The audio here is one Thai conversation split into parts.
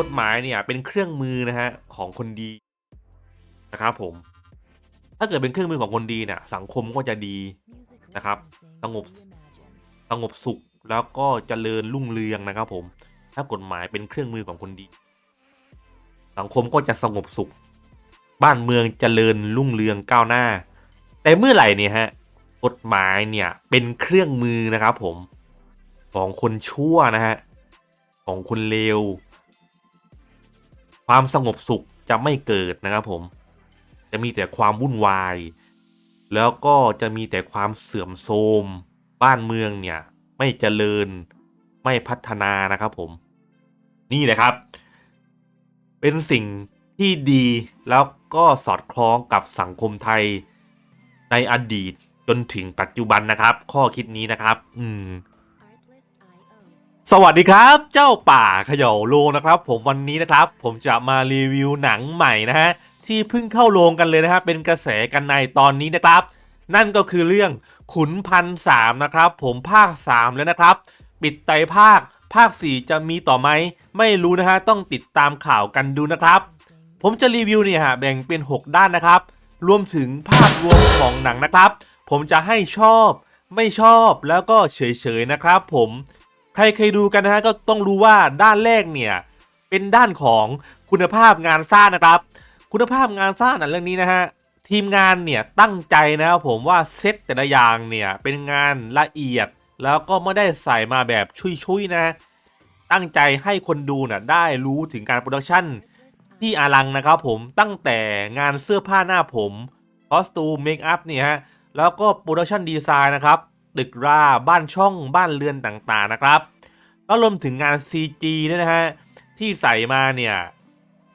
กฎหมายเนี่ยเป็นเครื่องมือนะฮะของคนดีนะครับผม ถ้าเกิดเป็นเครื่องมือของคนดีเนี่ยสังคมก็จะดีนะครับสงบสงบสุขแล้วก็เจริญรุ่งเรืองนะครับ ผม ถ้ากฎหมายเป็นเครื่องมือของคนดี สังคมก็จะสงบสุข บ้านเมืองเจริญรุ่งเรืองก้าวหน้า แต่เมื่อไหร่เนี่ยฮะกฎหมายเนี่ยเป็นเครื่องมือนะครับ ผมของคนชั่วนะฮะของคนเลว ความสงบสุขจะไม่เกิดนะครับผม จะมีแต่ความวุ่นวาย แล้วก็จะมีแต่ความเสื่อมโทรม บ้านเมืองเนี่ยไม่เจริญไม่พัฒนานะครับผม นี่แหละครับ เป็นสิ่งที่ดีแล้วก็สอดคล้องกับสังคมไทยในอดีตจนถึงปัจจุบันนะครับ ข้อคิดนี้นะครับ อืม สวัสดีครับ เจ้าป่าเขย่าโลงนะครับ ผมวันนี้นะครับ ผมจะมารีวิวหนังใหม่นะฮะที่เพิ่งเข้าโรงกันเลยนะครับเป็นกระแสกันในตอนนี้นะครับ นั่นก็คือเรื่องขุนพันสามนะครับ ผมภาค 3 แล้วนะครับ ปิดไตรภาค ภาค 4 จะมีต่อไหมไม่รู้นะฮะต้องติดตามข่าวกันดูนะครับ ผมจะรีวิวเนี่ยฮะแบ่งเป็น 6 ด้านนะครับ รวมถึงภาพรวมของหนังนะครับ ผมจะให้ชอบ ไม่ชอบแล้วก็เฉยๆนะครับ ผม ใครเคยดูกันนะฮะก็ต้องรู้ว่าด้านแรกเนี่ยเป็นด้านของคุณภาพงานสร้างนะครับ คุณภาพงานสร้างหนังเรื่องนี้นะฮะทีมงานเนี่ยตั้งใจนะครับผมว่าเซตแต่ละอย่างเนี่ยเป็นงานละเอียดแล้วก็ไม่ได้ใส่มาแบบชุยๆนะ ตั้งใจให้คนดูน่ะได้รู้ถึงการโปรดักชั่นที่อลังนะครับผมตั้งแต่งานเสื้อผ้าหน้าผมคอสตูมเมคอัพเนี่ยฮะแล้วก็โปรดักชั่นดีไซน์นะครับ ตึกราบ้านช่องบ้านเรือนต่างๆนะครับ แล้วรวมถึงงาน CG ด้วยนะฮะที่ใส่มาเนี่ย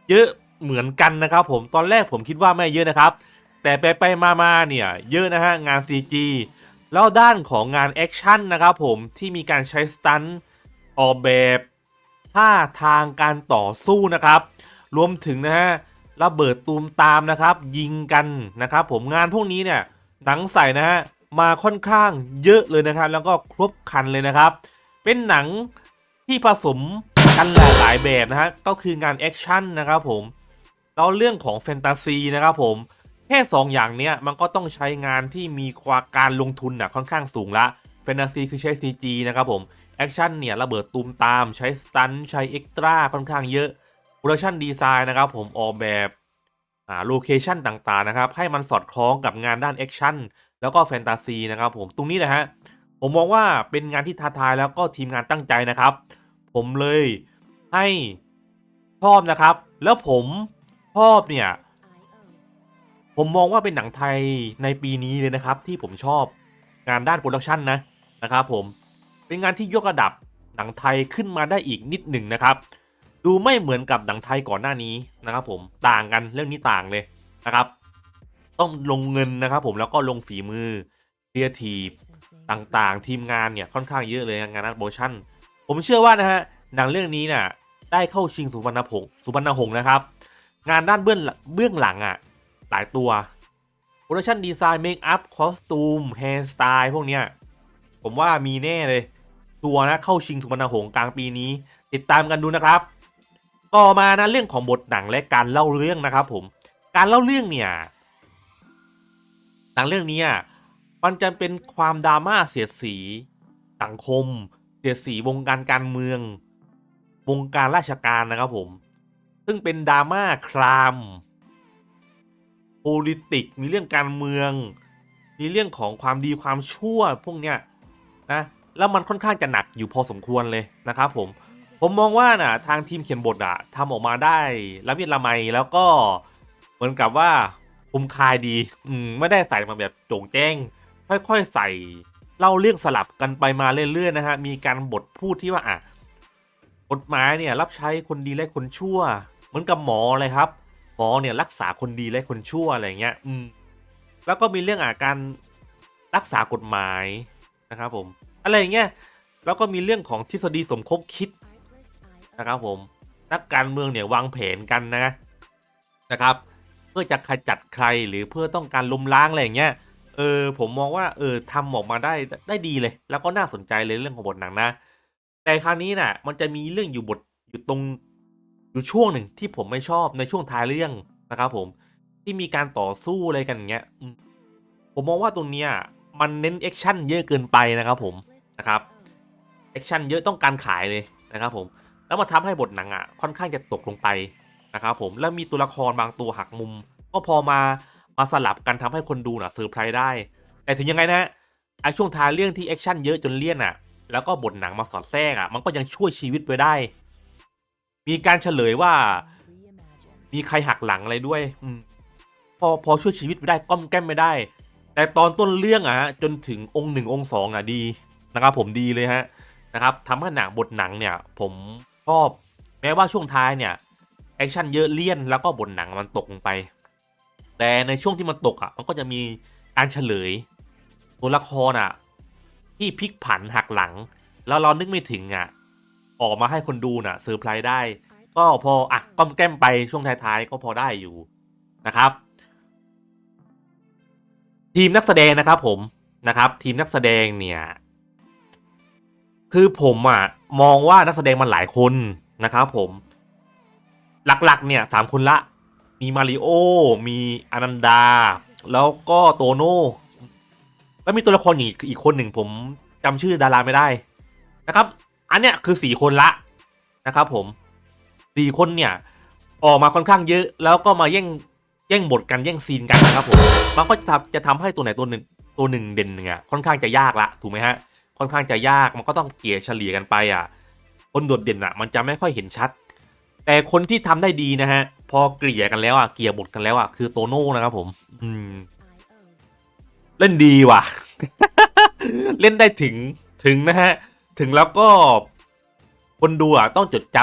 เยอะเหมือนกันนะครับ ผมตอนแรกผมคิดว่าไม่เยอะนะครับ แต่ไปไปมามาเนี่ยเยอะนะฮะงาน CG แล้วด้านของงานแอคชั่นนะครับผมที่มีการใช้สตันออกแบบท่าทางการต่อสู้นะครับ รวมถึงนะฮะระเบิดตูมตามนะครับ ยิงกันนะครับ ผมงานพวกนี้เนี่ยหนังใส่นะฮะ มาค่อนข้างเยอะเลยนะครับ แล้วก็ครบครันเลยนะครับ เป็นหนังที่ผสมกันหลายๆแบบนะฮะก็คืองานแอคชั่นนะครับผมแล้วเรื่องของแฟนตาซีนะครับผมแค่2ออย่างเนี้ยมันก็ต้องใช้งานที่มีความการลงทุนน่ะค่อนข้างสูงละแฟนตาซีคือใช้ CG นะครับผมแอคชั่นเนี่ยระเบิดตูมตามใช้สตันใช้เอ็กตร้าค่อนข้างเยอะโปรดักชั่นดีไซน์นะครับผมออกแบบ อ่าโลเคชันต่างๆนะครับ ให้มันสอดคล้องกับงานด้านแอคชั่นแล้วก็แฟนตาซีนะครับผมตรงนี้แหละฮะผมมองว่าเป็นงานที่ท้าทายแล้วก็ทีมงานตั้งใจนะครับ ผมเลยให้ชอบนะครับ แล้วผมชอบเนี่ย ผมมองว่าเป็นหนังไทยในปีนี้เลยนะครับ ที่ผมชอบงานด้านโปรดักชันนะนะครับผมเป็นงานที่ยกระดับหนังไทยขึ้นมาได้อีกนิดหนึ่งนะครับ ดูไม่เหมือนกับหนังไทยก่อนหน้านี้นะครับผมต่างกันเรื่องนี้ต่างเลยนะครับ ต้องลงเงินนะครับผมแล้วก็ลงฝีมือเรียทีฟต่างๆ ทีมงานเนี่ยค่อนข้างเยอะเลยงานนัดโมชั่น ผมเชื่อว่านะฮะหนังเรื่องนี้น่ะได้เข้าชิงสุพรรณพงศ์สุพรรณหงษ์นะครับ งานด้านเบื้องเบื้องหลังอะหลายตัวโปรดักชั่นดีไซน์เมคอัพคอสตูมแฮร์สไตล์พวกเนี้ยผมว่ามีแน่เลย ตัวนะเข้าชิงสุพรรณหงษ์กลางปีนี้ ติดตามกันดูนะครับ ต่อมานะเรื่องของบทหนังและการเล่าเรื่องนะครับผมการเล่าเรื่องเนี่ยหนังเรื่องนี้มันจะเป็นความดราม่าเสียดสี สังคม เสียดสีวงการการเมือง วงการราชการนะครับผม ซึ่งเป็นดราม่าคราม politic มีเรื่องการเมือง มีเรื่องของความดีความชั่วพวกเนี้ยนะแล้วมันค่อนข้างจะหนักอยู่พอสมควรเลยนะครับผม ผมมองว่านะทางทีมเขียนบทอะทำออกมาได้ละเมียดละไมแล้วก็เหมือนกับว่าคุมคายดี อืมไม่ได้ใส่มาแบบโจ่งแจ้ง ค่อยๆใส่เล่าเรื่องสลับกันไปมาเรื่อยๆนะฮะมีการบทพูดที่ว่าอะกฎหมายเนี่ยรับใช้คนดีและคนชั่ว เหมือนกับหมอเลยครับ หมอเนี่ยรักษาคนดีและคนชั่วอะไรเงี้ย อืม แล้วก็มีเรื่องอาการรักษากฎหมายนะครับผม อะไรอย่างเงี้ยแล้วก็มีเรื่องของทฤษฎีสมคบคิด นะครับผมนักการเมืองเนี่ยวางแผนกันนะนะครับ เพื่อจะขจัดใครหรือเพื่อต้องการล้มล้างอะไรอย่างเงี้ยเออผมมองว่าเออทำออกมาได้ได้ดีเลย แล้วก็น่าสนใจเลยเรื่องของบทหนังนะ แต่คราวนี้น่ะ มันจะมีเรื่องอยู่บทอยู่ตรงอยู่ช่วงหนึ่งที่ผมไม่ชอบในช่วงท้ายเรื่องนะครับผมที่มีการต่อสู้อะไรกันอย่างเงี้ยผมมองว่าตรงเนี้ยมันเน้นแอคชั่นเยอะเกินไปนะครับผมนะครับแอคชั่นเยอะต้องการขายเลยนะครับผม แล้วมาทำให้บทหนังอะค่อนข้างจะตกลงไปนะครับผมแล้วมีตัวละครบางตัวหักมุม ก็พอมามาสลับกันทำให้คนดูน่ะเซอร์ไพรส์ได้ แต่ถึงยังไงนะไอช่วงท้ายเรื่องที่แอคชั่นเยอะจนเลี่ยนอะ แล้วก็บทหนังมาสอดแทรกอะมันก็ยังช่วยชีวิตไว้ได้ มีการเฉลยว่า มีใครหักหลังอะไรด้วยอพอพอช่วยชีวิตไว้ได้ก้อมแก้มไม่ได้ แต่ตอนต้นเรื่องอะฮะจนถึงองค์หนึ่งองค์สองอะดีนะครับผมดีเลยฮะนะครับทำให้หนังบทหนังเนี่ย ผม อบ แม้ว่าช่วงท้ายเนี่ยแอคชั่นเยอะเลี่ยนแล้วก็บทหนังมันตกลงไป แต่ในช่วงที่มันตกอะมันก็จะมีการเฉลย ตัวละครอะ ที่พลิกผันหักหลัง แล้วเรานึกไม่ถึงอะ ออกมาให้คนดูน่ะเซอร์ไพรส์ได้ ก็พออะก้มแก้มไปช่วงท้ายๆก็พอได้อยู่นะครับ ทีมนักแสดงนะครับผมนะครับ ทีมนักแสดงเนี่ย คือผมอะ มองว่านักแสดงมันหลายคนนะครับผมหลักๆเนี่ยสามคนละ มีมาริโอ มีอนันดา แล้วก็โตโน่แล้วมีตัวละครอีกอีกคนหนึ่งผมจำชื่อดาราไม่ได้นะครับ อันเนี้ยคือสี่คนละนะครับ ผมสี่คนเนี่ยออกมาค่อนข้างเยอะ แล้วก็มาแย่งแย่งบทกันแย่งซีนกันนะครับผมมันก็จะทำจะทำให้ตัวไหนตัวหนึ่งตัวหนึ่งเด่นหนึ่งอะค่อนข้างจะยากละถูกไหมฮะ ค่อนข้างจะยากมันก็ต้องเกลี่ยเฉลี่ยกันไปอะ คนโดดเด่นอะ มันจะไม่ค่อยเห็นชัด แต่คนที่ทำได้ดีนะฮะ พอเกลี่ยกันแล้วอะเกลี่ยบทกันแล้วอะคือโตโน่นะครับผม อืม เล่นดีว่ะ เล่นได้ถึงถึงนะฮะ ถึงแล้วก็คนดูอะต้องจดจ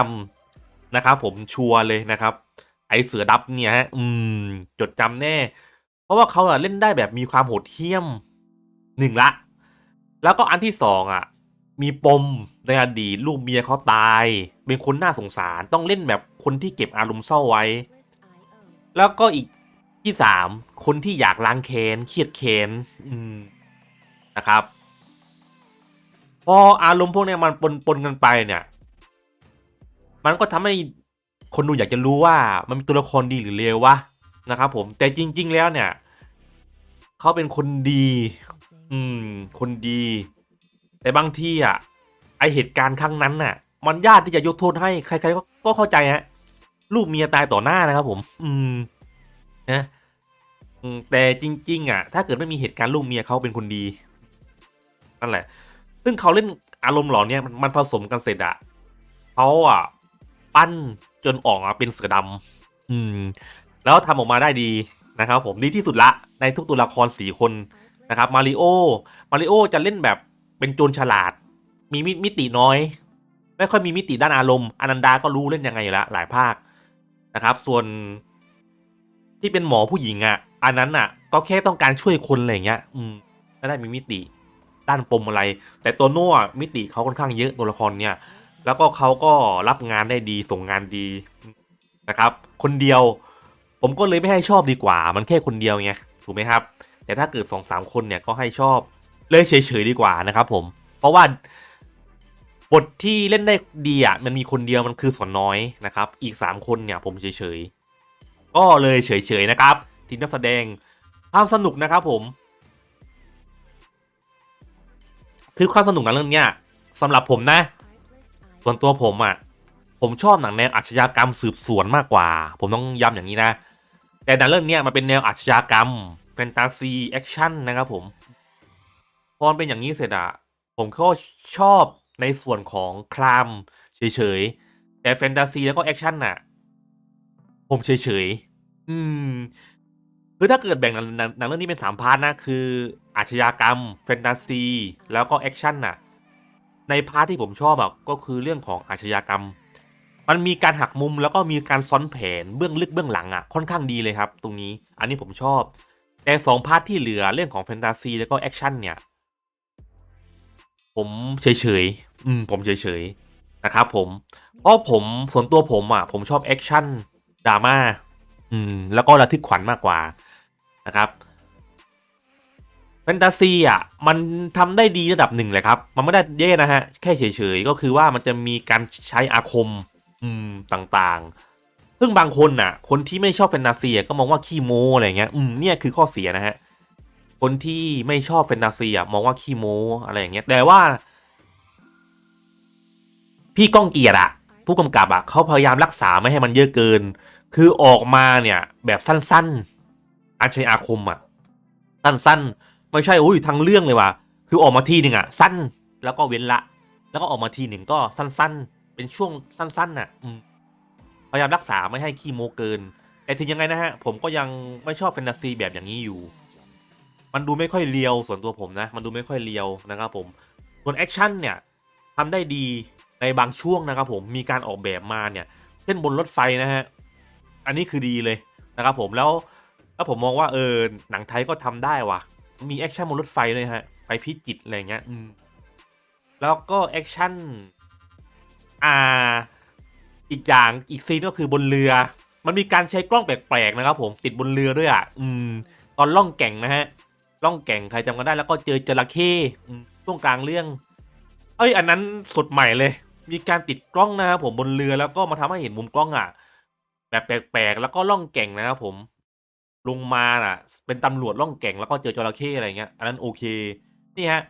ำนะครับผมชัวร์เลยนะครับ ไอเสือดับเนี่ยฮะอืม จดจำแน่ เพราะว่าเขาอะเล่นได้แบบมีความโหดเหี้ยมหนึ่งละ แล้วก็อันที่สองอะ มีปมในอดีตลูกเมียเขาตาย เป็นคนน่าสงสารต้องเล่นแบบคนที่เก็บอารมณ์เศร้าไว้ แล้วก็อีกที่สามคนที่อยากล้างแค้นเครียดแค้นอืมนะครับ พออารมณ์พวกเนี้ยมันปนปนกันไปเนี่ย มันก็ทำให้คนดูอยากจะรู้ว่ามันมีตัวละครดีหรือเลววะนะครับผมแต่จริง ๆ แล้วเนี่ยเขาเป็นคนดี อืม คนดี แต่บางทีอะ ไอเหตุการณ์ครั้งนั้นน่ะ มันยากที่จะยกโทษให้ใครๆก็เข้าใจฮะลูกเมียตายต่อหน้านะครับผม อืม นะแต่จริง ๆ อะ ถ้าเกิดไม่มีเหตุการณ์ลูกเมียเขาเป็นคนดีนั่นแหละ ซึ่งเขาเล่นอารมณ์หลอนเนี่ยมันผสมกันเสร็จอะเขาอะ ปั้นจนออกมาเป็นเสือดำอืม แล้วทำออกมาได้ดีนะครับผมดีที่สุดละในทุกตัวละครสี่คน นะครับมาริโอมาริโอจะเล่นแบบเป็นโจรฉลาด มีมิติน้อย ไม่ค่อยมีมิติด้านอารมณ์อนันดาก็รู้เล่นยังไงอยู่แล้วหลายภาคนะครับ ส่วนที่เป็นหมอผู้หญิงอะ อันนั้นอะ ก็แค่ต้องการช่วยคนอะไรอย่างเงี้ย อืมไม่ได้มีมิติด้านปมอะไร แต่ตัวโน่มิติเขาค่อนข้างเยอะตัวละครเนี่ย แล้วก็เขาก็รับงานได้ดีส่งงานดีนะครับ คนเดียว ผมก็เลยไม่ให้ชอบดีกว่า มันแค่คนเดียวไงถูกไหมครับ แต่ถ้าเกิดสองสามคนเนี่ยก็ให้ชอบเลยเฉยๆดีกว่านะครับผม เพราะว่าบทที่เล่นได้ดีอะมันมีคนเดียวมันคือสอนน้อยนะครับ อีกสามคนเนี่ยผมเฉยๆก็เลยเฉยๆนะครับ ทีมนักแสดงความสนุกนะครับผม คือความสนุกในเรื่องเนี้ยสำหรับผมนะ ส่วนตัวผมอะผมชอบหนังแนวอาชญากรรมสืบสวนมากกว่า ผมต้องย้ำอย่างนี้นะ แต่หนังเรื่องเนี้ยมันเป็นแนวอาชญากรรม แฟนตาซีแอคชั่นนะครับผมพอมันเป็นอย่างนี้เสร็จอะผมก็ชอบในส่วนของครามเฉยๆ แต่แฟนตาซีแล้วก็แอคชั่นน่ะ ผมเฉยๆ อืม คือถ้าเกิดแบ่งหนังหนังหนังเรื่องนี้เป็นสามพาร์ทนะ คืออาชญากรรม แฟนตาซี แล้วก็แอคชั่นน่ะ ในพาร์ทที่ผมชอบอะก็คือเรื่องของอาชญากรรม มันมีการหักมุมแล้วก็มีการซ้อนแผนเบื้องลึกเบื้องหลังอะค่อนข้างดีเลยครับ ตรงนี้ อันนี้ผมชอบ แต่สองพาร์ทที่เหลือเรื่องของแฟนตาซีแล้วก็แอคชั่นเนี่ย ผมเฉยๆ อืม ผมเฉยๆ นะครับผม เพราะผมส่วนตัวผมอะ ผมชอบแอคชั่นดราม่า อืม แล้วก็ระทึกขวัญมากกว่านะครับแฟนตาซีอะมันทำได้ดีระดับหนึ่งเลยครับ มันไม่ได้แย่นะฮะ แค่เฉยๆ ก็คือว่ามันจะมีการใช้อาคม อืม ต่างๆ ซึ่งบางคนน่ะ คนที่ไม่ชอบแฟนตาซีก็มองว่าขี้โมอะไรเงี้ย อืมเนี่ยคือข้อเสียนะฮะ คนที่ไม่ชอบแฟนตาซีมองว่าขี้โมอะไรอย่างเงี้ย แต่ว่า พี่ก้องเกียรติอะผู้กำกับอะเขาพยายามรักษาไม่ให้มันเยอะเกิน คือออกมาเนี่ย แบบสั้นๆ อาใช้อาคมอะสั้นๆ ไม่ใช่โอ้ยทั้งเรื่องเลยว่ะ คือออกมาทีหนึ่งอะสั้น แล้วก็เว้นละ แล้วก็ออกมาทีหนึ่งก็สั้น ๆ เป็นช่วงสั้นๆน่ะ อืม ยายามรักษาไม่ให้ขี้โมเกิน แต่ถึงยังไงนะฮะ ผมก็ยังไม่ชอบแฟนตาซีแบบอย่างนี้อยู่ มันดูไม่ค่อยเลียวส่วนตัวผมนะ มันดูไม่ค่อยเลียวนะครับผม ส่วนแอคชั่นเนี่ยทำได้ดีในบางช่วงนะครับผมมีการออกแบบมาเนี่ย เช่นบนรถไฟนะฮะ อันนี้คือดีเลยนะครับผมแล้วแล้วผมมองว่าเออหนังไทยก็ทำได้ว่ะ มีแอคชั่นบนรถไฟเลยฮะ ไปพิจิตรอะไรเงี้ย อืม แล้วก็แอคชั่น อ่า อีกอย่างอีกซีนก็คือบนเรือ มันมีการใช้กล้องแปลกๆนะครับผมติดบนเรือด้วยอะอืม ตอนล่องแก่งนะฮะล่องแก่งใครจำกันได้แล้วก็เจอจระเข้ช่วงกลางเรื่อง เอ้ย อันนั้นสดใหม่เลย มีการติดกล้องนะครับผมบนเรือแล้วก็มาทำให้เห็นมุมกล้องอะ แบบแปลกๆแล้วก็ล่องแก่งนะครับผม ลงมาอะ เป็นตำรวจล่องแก่งแล้วก็เจอจระเข้อะไรเงี้ย อันนั้นโอเคนี่ฮะ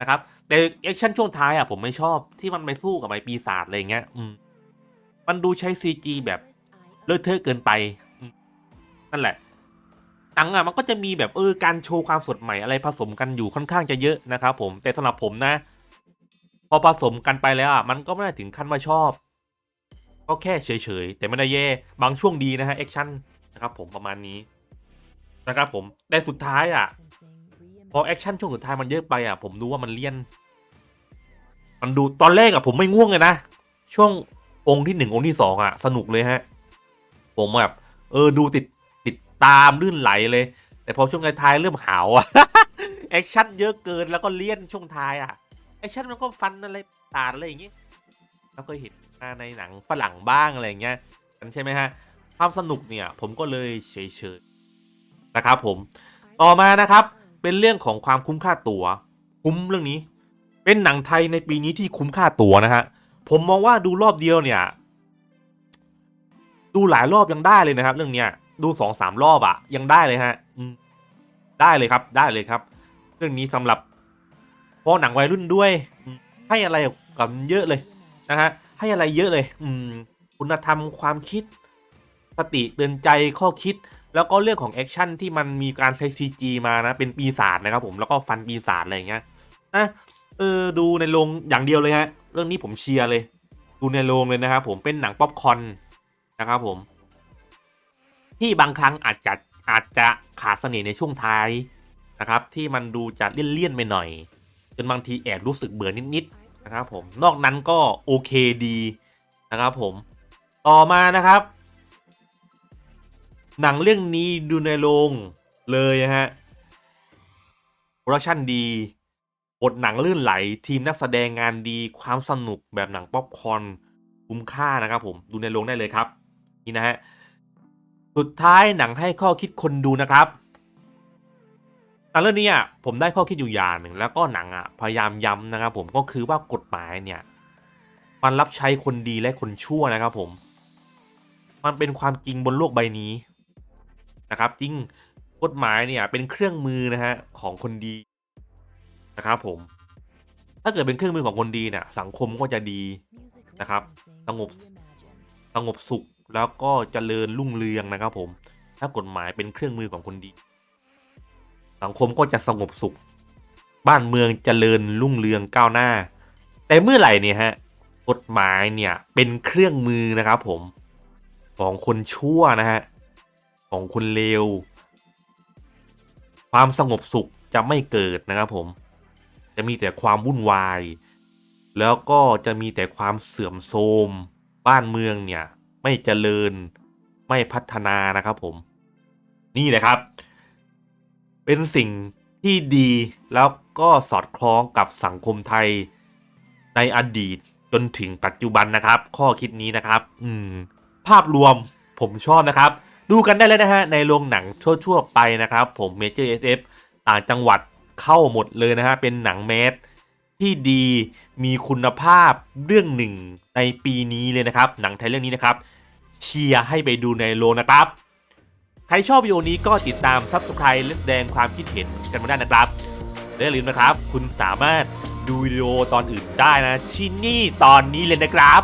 นะครับแต่แอคชั่นช่วงท้ายอะผมไม่ชอบที่มันไปสู้กับไอ้ปีศาจอะไรเงี้ย อืม มันดูใช้ซีจีแบบเลอะเทอะเกินไป นั่นแหละหนังอะมันก็จะมีแบบเออการโชว์ความสดใหม่อะไรผสมกันอยู่ค่อนข้างจะเยอะนะครับผมแต่สำหรับผมนะ พอผสมกันไปแล้วอะมันก็ไม่ได้ถึงขั้นว่าชอบ ก็แค่เฉยๆ แต่ไม่ได้แย่บางช่วงดีนะฮะแอคชั่นนะครับผมประมาณนี้นะครับผมแต่สุดท้ายอะ พอแอคชั่นช่วงสุดท้ายมันเยอะไปอะผมดูว่ามันเลี่ยน มันดูตอนแรกอะผมไม่ง่วงเลยนะช่วง องค์ที่หนึ่งองค์ที่สองอะ สนุกเลยฮะ ผมแบบเออดูติดติดตามลื่นไหลเลย แต่พอช่วงท้ายเริ่มหาวอะแอคชั่นเยอะเกินแล้วก็เลี่ยนช่วงท้ายอะแอคชั่นมันก็ฟันอะไรตาดอะไรอย่างเงี้ยเราเคยเห็นมาในหนังฝรั่งบ้างอะไรอย่างเงี้ยกันใช่ไหมฮะความสนุกเนี่ย ผมก็เลยเฉยๆนะครับผมต่อมานะครับเป็นเรื่องของความคุ้มค่าตัว๋วคุ้มเรื่องนี้ เป็นหนังไทยในปีนี้ที่คุ้มค่าตั๋วนะฮะ ผมมองว่าดูรอบเดียวเนี่ย ดูหลายรอบยังได้เลยนะครับ เรื่องเนี้ยดูสองสามรอบอะยังได้เลยฮะอืได้เลยครับ ได้เลยครับ เรื่องนี้สำหรับพราะหนังวัยรุ่นด้วยให้อะไรกับเยอะเลยนะฮะให้อะไรเยอะเลย อืม คุณธรรมความคิดสติเตือนใจข้อคิด แล้วก็เรื่องของแอคชั่นที่มันมีการใช้ CG มานะ เป็นปีศาจนะครับผมแล้วก็ฟันปีศาจอะไรอย่างเงี้ยนะเออดูในโรงอย่างเดียวเลยฮะ เรื่องนี้ผมเชียร์เลย ดูในโรงเลยนะครับผมเป็นหนังป๊อปคอนนะครับผม ที่บางครั้งอาจจะอาจจะขาดเสน่ห์ในช่วงท้ายนะครับ ที่มันดูจะเลี่ยนๆไปหน่อย จนบางทีแอบรู้สึกเบื่อนิดๆนะครับผมนอกนั้นก็โอเคดีนะครับผมต่อมานะครับ หนังเรื่องนี้ดูในโรงเลยฮะโปรดักชั่นดี บทหนังลื่นไหล ทีมนักแสดงงานดีความสนุกแบบหนังป๊อปคอร์นคุ้มค่านะครับผมดูในโรงได้เลยครับ นี่นะฮะ สุดท้ายหนังให้ข้อคิดคนดูนะครับหนังเรื่องนี้อะผมได้ข้อคิดอยู่อย่างหนึ่งแล้วก็หนังอะพยายามย้ำนะครับผมก็คือว่ากฎหมายเนี่ย มันรับใช้คนดีและคนชั่วนะครับผม มันเป็นความจริงบนโลกใบนี้นะครับ จริงกฎหมายเนี่ยเป็นเครื่องมือนะฮะของคนดี นะครับผม ถ้าเกิดเป็นเครื่องมือของคนดีเนี่ยสังคมก็จะดีนะครับสงบสงบสุขแล้วก็เจริญรุ่งเรืองนะครับ ผม ถ้ากฎหมายเป็นเครื่องมือของคนดี สังคมก็จะสงบสุข บ้านเมืองเจริญรุ่งเรืองก้าวหน้า แต่เมื่อไหร่เนี่ยฮะกฎหมายเนี่ยเป็นเครื่องมือนะครับ ผมของคนชั่วนะฮะของคนเลวความสงบสุขจะไม่เกิดนะครับผม จะมีแต่ความวุ่นวาย แล้วก็จะมีแต่ความเสื่อมโทรม บ้านเมืองเนี่ยไม่เจริญไม่พัฒนานะครับผม นี่แหละครับ เป็นสิ่งที่ดีแล้วก็สอดคล้องกับสังคมไทยในอดีตจนถึงปัจจุบันนะครับ ข้อคิดนี้นะครับ อืม ภาพรวมผมชอบนะครับ ดูกันได้เลยนะฮะ ในโรงหนังทั่วๆไปนะครับ ผมเมเจอร์เอสเอฟต่างจังหวัด เข้าหมดเลยนะฮะ เป็นหนังแมสที่ดีมีคุณภาพเรื่องหนึ่งในปีนี้เลยนะครับ หนังไทยเรื่องนี้นะครับ เชียร์ให้ไปดูในโรงนะครับ ใครชอบวิดีโอนี้ก็ติดตาม Subscribe และแสดงความคิดเห็นกันมาได้นะครับและอย่าลืมนะครับ คุณสามารถดูวิดีโอตอนอื่นได้นะที่นี่ตอนนี้เลยนะครับ